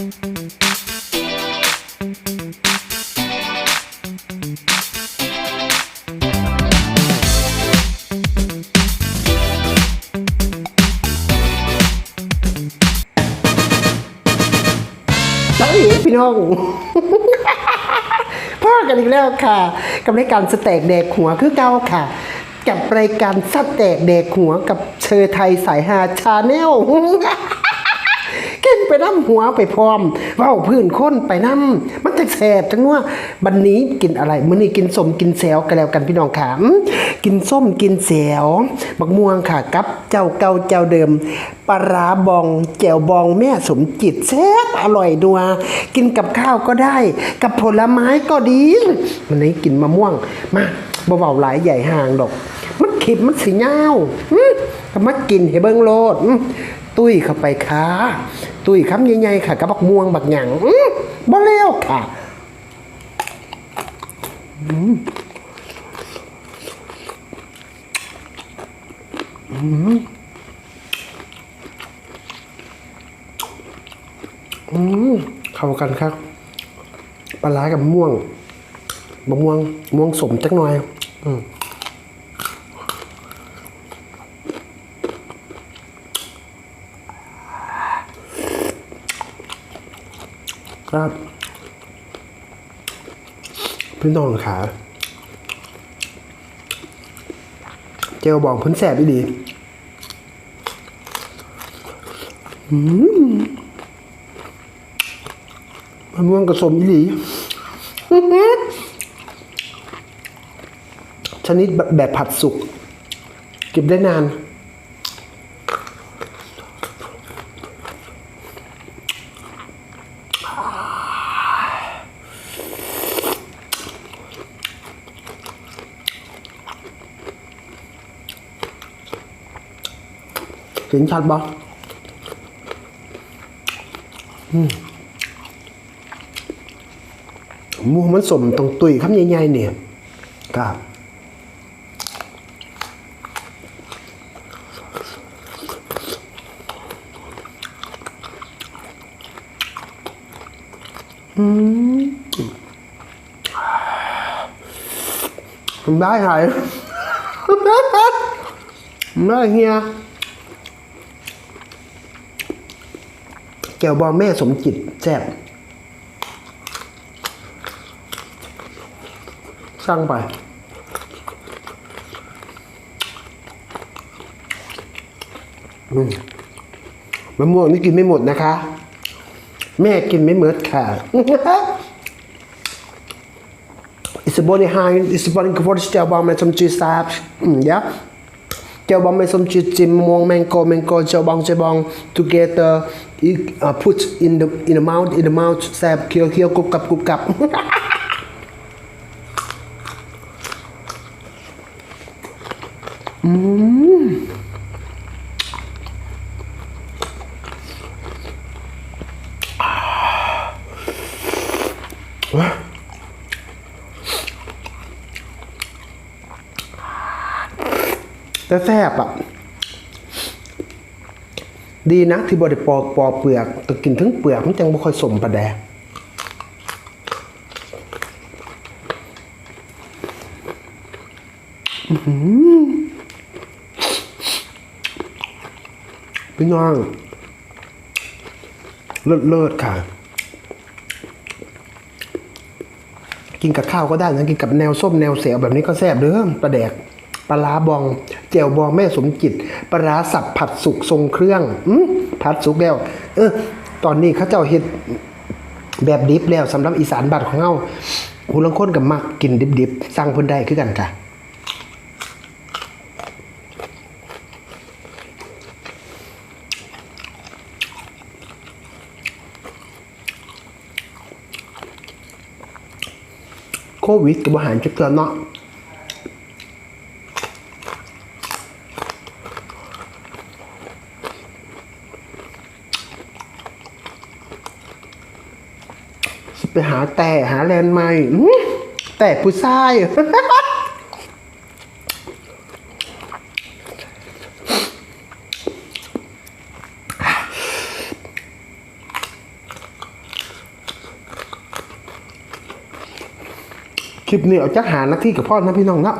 พี่น้อง พ่อกันอีกแล้วค่ะ กับรายการสแต็กแดกหัวคือเก้าค่ะ กับรายการสแต็กแดกหัวกับเชอไทยสายฮาชาแนล ไปน้ำหัวไปพร้อมเว้าพื้นค้นไปน้ำมันจะแสบจังว่าบันนี้กินอะไรมื้อนี้กินสมกินแซวกันแล้วกันพี่น้องขามกินส้มกินแซวบักม่วงค่ะกับเจ้าเก่าเจ้าเดิมปลาราบองแจ่วบองแม่สมจิตแซ่บอร่อยดัว กินกับข้าวก็ได้ กับผลไม้ก็ดี วันนี้กินมะม่วงมาบ่เบาหลายใหญ่ห่างดอก มันขิดมันสีเงาวอื้อก็มากินให้เบิ่งโลด ตุ้ยเข้าไปค่ะ ตุ้ยคำใหญ่ๆค่ะกับบักม่วงบักหยังบ่เล้วค่ะอืมอืมเข้ากันครับ ปลาร้ากับม่วงมะม่วงมะม่วงสมจักหน่อย อืม ครับพี่น้องขาเจลบอกเพ้นแสบดีๆมะม่วงกระสมอีชนิดแบบผัดสุก เก็บได้นาน เห็นชัดปะมูมันสมตรงตุยคำใหญ่ๆเนี่ยกับอืมได้หายได้เฮีย แก้วบองแม่สมจิตแซ่บสั่งไป อืมมะม่วงนี่กินไม่หมดนะคะ แม่กินไม่เมิดค่ะ It's a body high, it's a body for the steel bomb and some cheese sabs. Mm, yeah. เจียวบองไม่ส้มจีจิมม่วงแมงโกแมงโกเจียวบองเจียวบอง together you uh, put in the in the mouth in the mouth แซ่บเคี้ยวเคี้ยวกรุบกรับกรุบกรับ แต่แซ่บอะ ดีนะที่บไดิปอกปอกเปลือกแต่กินทั้งเปลือกมันจังบ่ค่อยสมปลาแดกอื้อหือพี่น้องเลิศเลิศค่ะ กินกับข้าวก็ได้นะ กินกับแนวส้มแนวเสียวแบบนี้ก็แซ่บเด้อปลาแดกปลาร้าบอง แจ่วบองแม่สมจิตปลาสับผัดสุกทรงเครื่องอืผัดสุกแล้ว เออ ตอนนี้เขาเจ้าเฮ็ดแบบดิบแล้วสำหรับอีสานบ้านของเฮาหูลังค้นกับมักกินดิบๆสั่งเพิ่นได้คือกันค่ะโควิดกับอาหารจุดเกินเนาะ ไปหาแต่หาแลนด์ใหม่แต่ผู้ชายคลิปนี้เอาจักหาหน้าที่กับพ่อนะพี่น้องนะ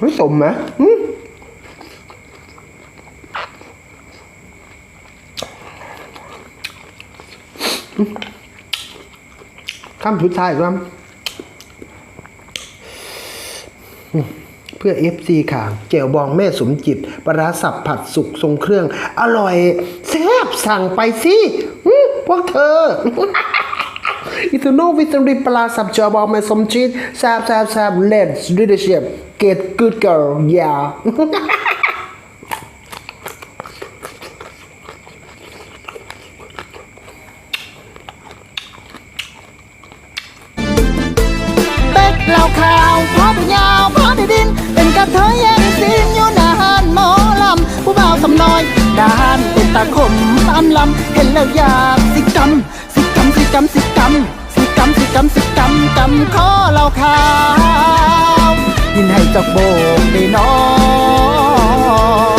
ไม่สมไหมอืม ข้ามชุดท้ายครับเพื่อ FC ค่ะเจวบองแม่สมจิต ปลาสับผัดสุกทรงเครื่อง อร่อยแซ่บสั่งไปสิพวกเธออิตูโนวิตามินปลาสับเจวบองแม่สมจิตแซ่บแซ่บแซ่บ let's do the ship get good girl yeah เต็กเหล่าข่าวพอได้ยาวพอได้ดิน เป็นกระเทยแย่งซีนอยู่นานหมอลำผู้บ่าวสำน้อยดานเป็นตาคมอันลำเห็นแล้วอยากสิกรรมสิกรรมสิกรรมสิกรรมสิกรรมสิกรรมสิกรรมกรรมขอเหล่าข่าวยินให้เจอกโบกได้น้อง